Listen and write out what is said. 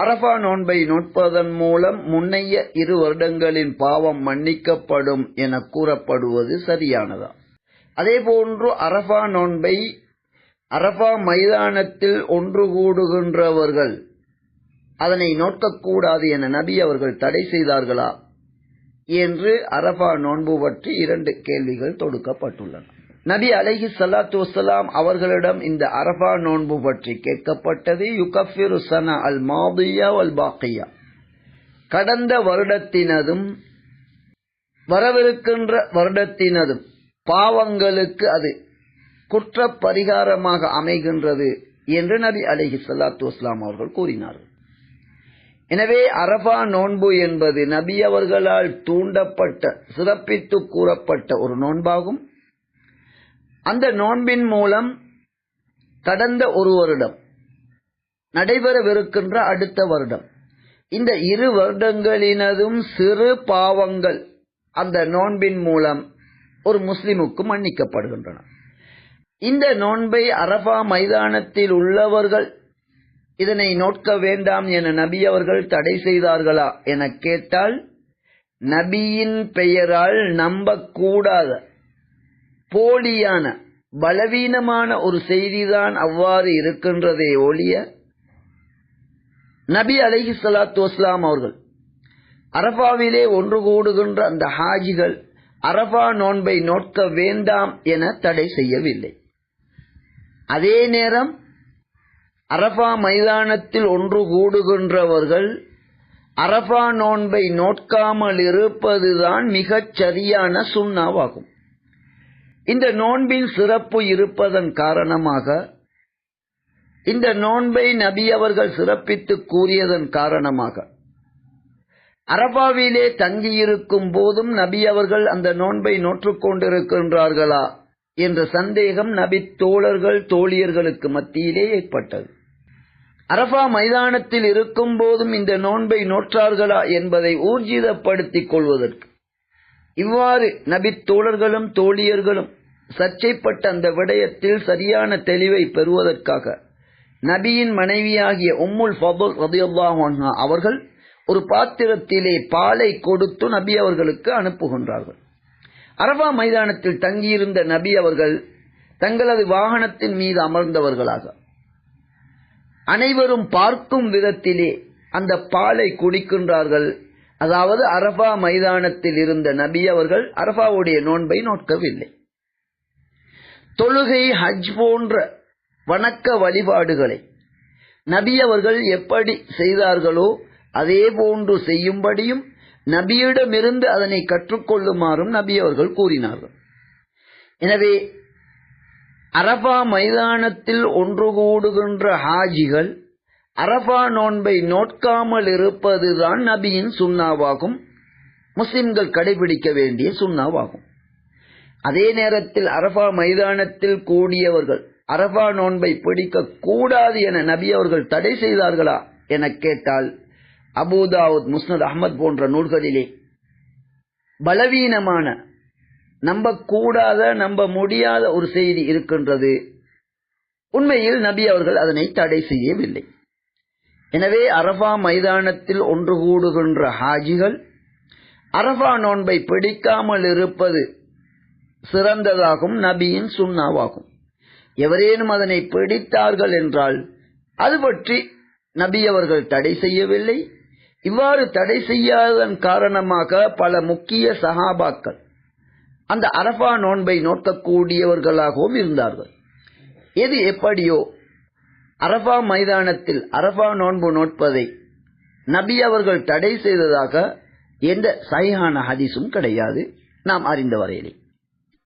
அரபா நோன்பை நோட்பதன் மூலம் முன்னைய இரு வருடங்களின் பாவம் மன்னிக்கப்படும் என கூறப்படுவது சரியானதா? அதேபோன்று அரபா நோன்பை அரபா மைதானத்தில் ஒன்று கூடுகின்றவர்கள் அதனை நோக்கக்கூடாது என நபி அவர்கள் தடை செய்தார்களா? என்று அரபா நோன்பு பற்றி இரண்டு கேள்விகள் தொடுக்கப்பட்டுள்ளன. நபி அலைஹி ஸலாத்து வசலாம் அவர்களிடம் இந்த அரபா நோன்பு பற்றி கேட்கப்பட்டது யுகஃபிரு சன அல் மாதியா அல் பாக்கியா. கடந்த வருடத்தினதும் வரவிருக்கின்ற வருடத்தினதும் பாவங்களுக்கு அது குற்ற பரிகாரமாக அமைகின்றது என்று நபி அலிஹி ஸலாத்து வஸ்லாம் அவர்கள் கூறினார்கள். எனவே அரபா நோன்பு என்பது நபி அவர்களால் தூண்டப்பட்ட சிறப்பித்து கூறப்பட்ட ஒரு நோன்பாகும். அந்த நோன்பின் மூலம் கடந்த ஒரு வருடம் நடைபெறவிருக்கின்ற அடுத்த வருடம். இந்த இரு வருடங்களினதும் சிறு பாவங்கள் அந்த நோன்பின் மூலம் ஒரு முஸ்லிமுக்கு மன்னிக்கப்படுகின்றன. இந்த நோன்பை அரபா மைதானத்தில் உள்ளவர்கள் இதனை நோட்க வேண்டாம் என நபி அவர்கள் தடை செய்தார்களா என கேட்டால் நபியின் பெயரால் நம்பக்கூடாத. போலியான பலவீனமான ஒரு செய்திதான் அவ்வாறு இருக்கின்றதே ஒழிய நபி அலஹி சலாத்து வஸ்லாம் அவர்கள் அரபாவிலே ஒன்று கூடுகின்ற அந்த ஹாஜிகள் அரபா நோன்பை நோக்க வேண்டாம் என தடை செய்யவில்லை. அதே நேரம் அரபா மைதானத்தில் ஒன்று கூடுகின்றவர்கள் அரபா நோன்பை நோட்காமல் இருப்பதுதான் மிகச் சரியான சுண்ணாவாகும். இந்த நோன்பின் சிறப்பு இருப்பதன் காரணமாக இந்த நோன்பை நபி அவர்கள் சிறப்பித்து கூறியதன் காரணமாக அரபாவிலே தங்கியிருக்கும் போதும் நபி அவர்கள் அந்த நோன்பை நோற்றுக்கொண்டிருக்கின்றார்களா என்ற சந்தேகம் நபி தோழர்கள் தோழியர்களுக்கு மத்தியிலே ஏற்பட்டது. அரபா மைதானத்தில் இருக்கும் போதும் இந்த நோன்பை நோற்றார்களா என்பதை ஊர்ஜிதப்படுத்திக் கொள்வதற்கு இவ்வாறு நபி தோழர்களும் தோழியர்களும் சர்ச்சைப்பட்ட அந்த விடயத்தில் சரியான தெளிவை பெறுவதற்காக நபியின் மனைவியாகிய உம்முல் ஃபபுல் ரதியுல்லாஹு அவர்கள் ஒரு பாத்திரத்திலே பாலை கொடுத்து நபி அவர்களுக்கு அனுப்புகின்றார்கள். அரபா மைதானத்தில் தங்கியிருந்த நபி அவர்கள் தங்களது வாகனத்தின் மீது அமர்ந்தவர்களாக. அனைவரும் பார்க்கும் விதத்திலே அந்த பாலை குடிக்கின்றார்கள். அதாவது அரபா மைதானத்தில் இருந்த நபி அவர்கள் அரபாவுடைய நோன்பை நோக்கவில்லை. தொழுகை ஹஜ் போன்ற வணக்க வழிபாடுகளை நபி அவர்கள் எப்படி செய்தார்களோ அதே போன்று செய்யும்படியும் நபியிடமிருந்து அதனை கற்றுக்கொள்ளுமாறும் நபி அவர்கள் கூறினார்கள். எனவே அரபா மைதானத்தில் ஒன்று கூடுகின்ற ஹாஜிகள் அரபா நோன்பை நோட்காமல் இருப்பதுதான் நபியின் சுண்ணாவாகும் முஸ்லிம்கள் கடைபிடிக்க வேண்டிய சுண்ணாவாகும் அதே நேரத்தில் அரபா மைதானத்தில் கூடியவர்கள் அரபா நோன்பை பிடிக்க கூடாது என நபி அவர்கள் தடை செய்தார்களா என கேட்டால் அபுதாவுத் முஸ்னத் அஹமத் போன்ற நூல்களிலே பலவீனமான நம்பக்கூடாத நம்ப முடியாத ஒரு செய்தி இருக்கின்றது. உண்மையில் நபி அவர்கள் அதனை தடை செய்யவில்லை. எனவே அரபா மைதானத்தில் ஒன்று கூடுகின்ற ஹாஜிகள் அரபா நோன்பை பிடிக்காமல் இருப்பது சிறந்ததாகும் நபியின் சுண்ணாவாகும். எவரேனும் அதனை பிடித்தார்கள் என்றால் அது பற்றி நபி அவர்கள் தடை செய்யவில்லை. இவ்வாறு தடை செய்யாததன் காரணமாக பல முக்கிய சகாபாக்கள் அந்த அரபா நோன்பை நோக்கக்கூடியவர்களாகவும் இருந்தார்கள். எது எப்படியோ அரபா மைதானத்தில் அரபா நோன்பு நோட்பதை நபி அவர்கள் தடை செய்ததாக எந்த சைஹான ஹதீஸும் கிடையாது. நாம் அறிந்த வரையிலே